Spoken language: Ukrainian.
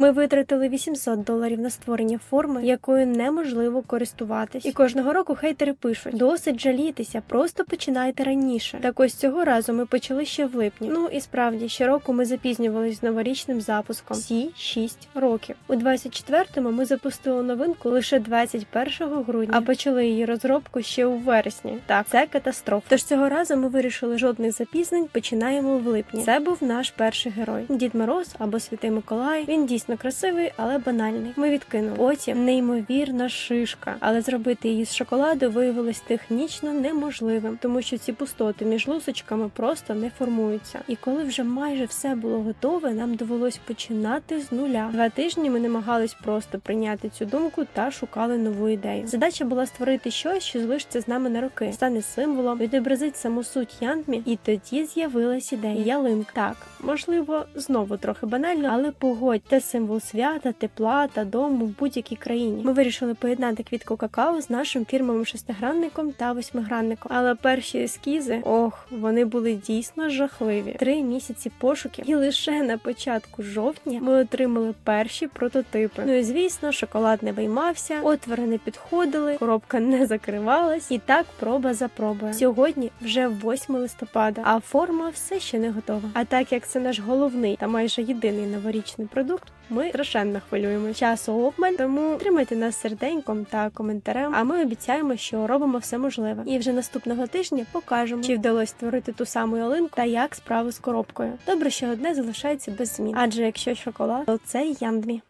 Ми витратили 800 доларів на створення форми, якою неможливо користуватись. І кожного року хейтери пишуть: досить жалітися, просто починайте раніше. Так ось цього разу ми почали ще в липні. Ну і справді, щороку ми запізнювались з новорічним запуском. Всі 6 років. У 24-му ми запустили новинку лише 21 грудня, а почали її розробку ще у вересні. Так, це катастрофа. Тож цього разу ми вирішили жодних запізнень. Починаємо в липні. Це був наш перший герой. Дід Мороз або Святий Миколай. Він дійсно красивий, але банальний. Ми відкинули. Потім неймовірна шишка, але зробити її з шоколаду виявилось технічно неможливим, тому що ці пустоти між лусочками просто не формуються. І коли вже майже все було готове, нам довелось починати з нуля. Два тижні ми намагались просто прийняти цю думку та шукали нову ідею. Задача була створити щось, що залишиться з нами на роки, стане символом, відобразить саму суть Яндмі, і тоді з'явилась ідея. Ялинка. Так, можливо, знову трохи банально, але погодь, це символ свята, тепла та дому в будь-якій країні. Ми вирішили поєднати квітку какао з нашим фірмовим шестигранником та восьмигранником. Але перші ескізи, ох, вони були дійсно жахливі. Три місяці пошуків, і лише на початку жовтня ми отримали перші прототипи. Ну і звісно, шоколад не виймався, отвори не підходили, коробка не закривалась, і так проба за пробою. Сьогодні вже 8 листопада, а форма все ще не готова. А так як це наш головний та майже єдиний новорічний продукт, ми страшенно хвилюємо. Часу обмаль, тому тримайте нас серденьком та коментарем. А ми обіцяємо, що робимо все можливе. І вже наступного тижня покажемо, чи вдалося створити ту саму ялинку та як справи з коробкою. Добре, що одне залишається без змін. Адже якщо шоколад, то це яндмі.